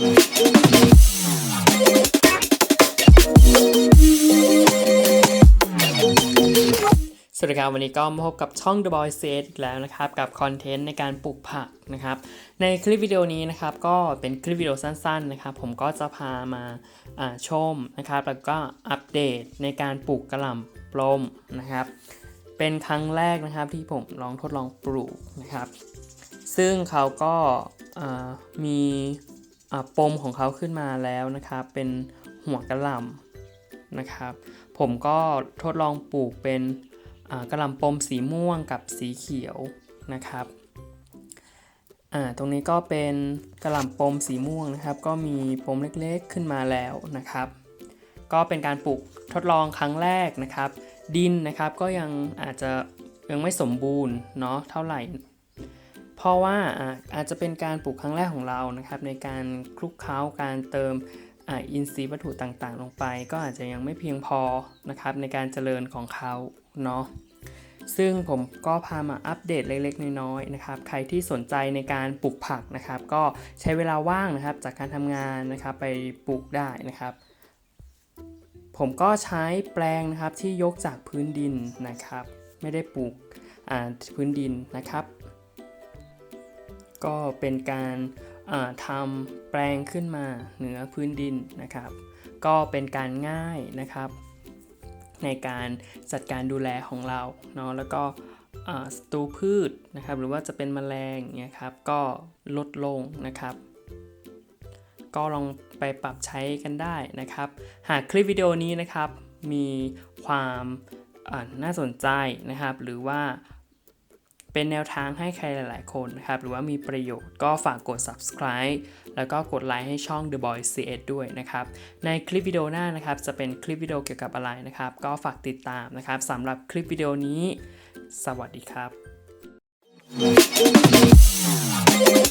สวัสดีครับวันนี้ก็มาพบกับช่อง The Boy s e t อีกแล้วนะครับ กับคอนเทนต์ในการปลูกผักนะครับ ในคลิปวิดีโอนี้นะครับ ก็เป็นคลิปวิดีโอสั้นๆนะครับ ผมก็จะพามาชมนะครับ แล้วก็อัปเดตในการปลูกกระหล่ำปลมนะครับ เป็นครั้งแรกนะครับที่ผมลองทดลองปลูกนะครับ ซึ่งเขาก็มี ปมของเขาขึ้นมาแล้วนะครับ เป็นหัวกระลำนะครับ ผมก็ทดลองปลูกเป็นกระลำปมสีม่วงกับสีเขียวนะครับตรงนี้ก็เป็นกระหล่ำปมสีม่วงนะครับ ก็มีปมเล็กๆขึ้นมาแล้วนะครับ ก็เป็นการปลูกทดลองครั้งแรกนะครับ ดินนะครับก็ยังอาจจะยังไม่สมบูรณ์เนาะเท่าไหร่ เพราะว่าอาจจะเป็นการปลูกครั้งแรกของเรานะครับในการคลุกเคล้าการเติมอินทรีย์วัตถุต่างๆ ลงไป ก็อาจจะยังไม่เพียงพอนะครับในการเจริญของเขาเนาะซึ่งผมก็พามาอัปเดตเล็กๆ น้อยๆนะครับ ใครที่สนใจในการปลูกผักนะครับ ก็ใช้เวลาว่างนะครับจากการทำงานนะครับไปปลูกได้นะครับ ผมก็ใช้แปลงนะครับที่ยกจากพื้นดินนะครับ ไม่ได้ปลูกพื้นดินนะครับ ก็เป็นการาทำแปลงขึ้นมาเหนือพื้นดินนะครับ ก็เป็นการง่ายนะครับ ในการจัดการดูแลของเราเนาะแล้วก็ศัตรูพืชนะครับ หรือว่าจะเป็นแมลงเนี่ยครับก็ลดลงนะครับ ก็ลองไปปรับใช้กันได้นะครับ หากคลิปวิดีโอนี้นะครับมีความน่าสนใจนะครับ หรือว่า เป็นแนวทางให้ใครหลาย ๆ คนนะครับ หรือว่ามีประโยชน์ก็ฝากกด subscribe แล้วก็กดไลค์ให้ช่อง The Boy CS ด้วยนะครับ ในคลิปวิดีโอหน้านะครับ จะเป็นคลิปวิดีโอเกี่ยวกับอะไรนะครับ ก็ฝากติดตามนะครับสำหรับคลิปวิดีโอนี้ สวัสดีครับ